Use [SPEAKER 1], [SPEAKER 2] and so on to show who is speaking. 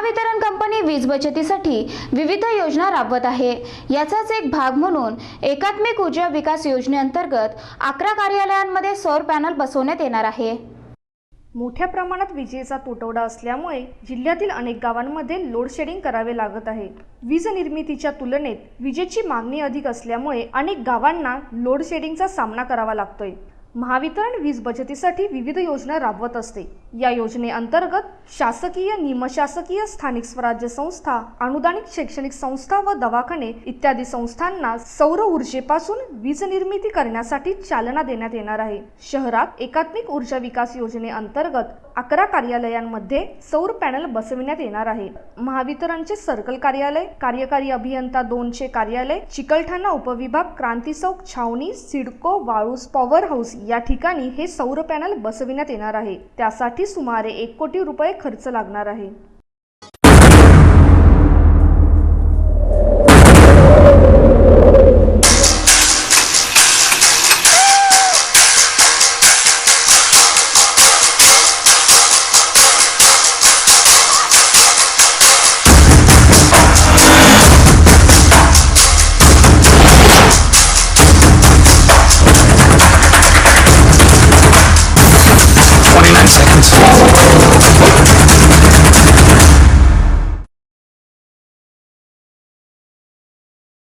[SPEAKER 1] Mahavitaran company वीज बचतीसाठी विविध योजना राबवत आहे. याचाच एक भाग म्हणून एकात्मिक ऊर्जा विकास योजनेअंतर्गत अकरा कार्यालयांमध्ये सौर पॅनल बसवण्यात येणार आहे.
[SPEAKER 2] मोठ्या प्रमाणात विजेचा तुटवडा असल्यामुळे जिल्ह्यातील अनेक गावांमध्ये लोड शेडिंग करावे लागत आहे. वीज निर्मितीच्या तुलनेत विजेची मागणी अधिक असल्यामुळे अनेक गावांना लोड शेडिंगचा सामना करावा लागतोय. महावितरण वीज बचतीसाठी विविध योजना राबवत असते. या योजनेअंतर्गत शासकीय निमशासकीय स्थानिक स्वराज्य संस्था अनुदानित शैक्षणिक संस्था व दवाखाने इत्यादी संस्थांना सौर ऊर्जेपासून वीज निर्मिती करण्यासाठी चालना देण्यात येणार आहे. शहरात एकात्मिक ऊर्जा विकास योजनेअंतर्गत अकरा कार्यालयांमध्ये सौर पॅनल बसविण्यात येणार आहे. महावितरणचे सर्कल कार्यालय कार्यकारी अभियंता दोनचे कार्यालय चिकलठाणा उपविभाग क्रांती चौक छावणी सिडको वाळूस पॉवर हाऊस या ठिकाणी हे सौर पॅनल बसविण्यात येणार आहे. त्यासाठी सुमारे एक कोटी रुपये खर्च लागणार आहे.